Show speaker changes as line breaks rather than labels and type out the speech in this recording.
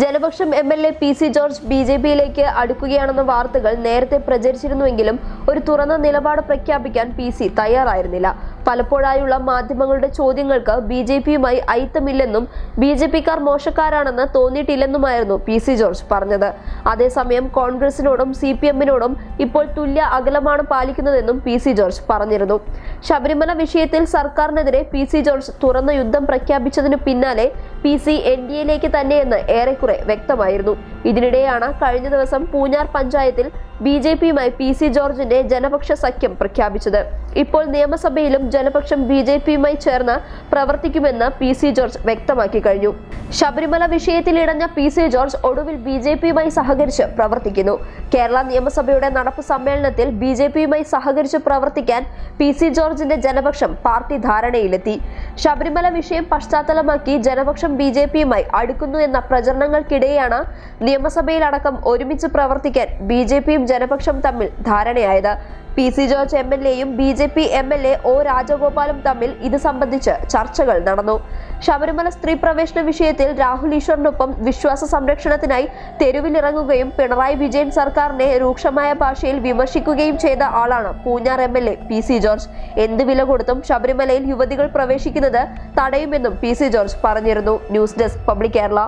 Janapaksham M L A P C George B J പിയിലേക്ക് അടുക്കുകയാണെന്ന വാർത്തകൾ നേരത്തെ പ്രചരിച്ചിരുന്നുവെങ്കിലും ഒരു തുറന്ന നിലപാട് പ്രഖ്യാപിക്കാൻ പി സി തയ്യാറായിരുന്നില്ല. പലപ്പോഴായുള്ള മാധ്യമങ്ങളുടെ ചോദ്യങ്ങൾക്ക് ബി ജെ പിയുമായി ഐത്തമില്ലെന്നും ബി ജെ പിക്കാർ മോശക്കാരാണെന്ന് തോന്നിയിട്ടില്ലെന്നുമായിരുന്നു പി സി ജോർജ് പറഞ്ഞത്. അതേസമയം കോൺഗ്രസിനോടും സി പി എമ്മിനോടും ഇപ്പോൾ തുല്യ അകലമാണ് പാലിക്കുന്നതെന്നും പി സി ജോർജ് പറഞ്ഞിരുന്നു. ശബരിമല വിഷയത്തിൽ സർക്കാരിനെതിരെ പി സി ജോർജ് തുറന്ന യുദ്ധം പ്രഖ്യാപിച്ചതിനു പിന്നാലെ പി സി എൻ ഡി എയിലേക്ക് തന്നെയെന്ന് ഏറെക്കുറെ വ്യക്തമായിരുന്നു. ഇതിനിടെയാണ് കഴിഞ്ഞ ദിവസം പൂഞ്ഞാർ പഞ്ചായത്തിൽ ബി ജെ പിയുമായി പി സി ജോർജിന്റെ ജനപക്ഷ സഖ്യം പ്രഖ്യാപിച്ചത്. ഇപ്പോൾ നിയമസഭയിലും ജനപക്ഷം ബി ജെ പിയുമായി ചേർന്ന് പ്രവർത്തിക്കുമെന്ന് പി സി ജോർജ് വ്യക്തമാക്കി കഴിഞ്ഞു. ശബരിമല വിഷയത്തിൽ ഇടഞ്ഞ പി സി ജോർജ് ഒടുവിൽ ബി ജെ പിയുമായി സഹകരിച്ച് പ്രവർത്തിക്കുന്നു. കേരള നിയമസഭയുടെ നടപ്പ് സമ്മേളനത്തിൽ ബി ജെ പിയുമായി സഹകരിച്ച് പ്രവർത്തിക്കാൻ പി സി ജോർജിന്റെ ജനപക്ഷം പാർട്ടി ധാരണയിലെത്തി. ശബരിമല വിഷയം പശ്ചാത്തലമാക്കി ജനപക്ഷം ബി ജെ പിയുമായി അടുക്കുന്നു എന്ന പ്രചരണങ്ങൾക്കിടെയാണ് നിയമസഭയിലടക്കം ഒരുമിച്ച് പ്രവർത്തിക്കാൻ ബി ജെ പിയും ജനപക്ഷം തമ്മിൽ ധാരണയായത്. P C George M L എയും B J P M L A O രാജഗോപാലും തമ്മിൽ ഇത് സംബന്ധിച്ച് ചർച്ചകൾ നടന്നു. ശബരിമല സ്ത്രീ പ്രവേശന വിഷയത്തിൽ രാഹുൽ ഈശ്വറിനൊപ്പം വിശ്വാസ സംരക്ഷണത്തിനായി തെരുവിലിറങ്ങുകയും പിണറായി വിജയൻ സർക്കാരിനെ രൂക്ഷമായ ഭാഷയിൽ വിമർശിക്കുകയും ചെയ്ത ആളാണ് Poonjar M L A P C George. എന്ത് വില കൊടുത്തും ശബരിമലയിൽ യുവതികൾ പ്രവേശിക്കുന്നത് തടയുമെന്നും പി സി ജോർജ് പറഞ്ഞിരുന്നു. News desk public Kerala.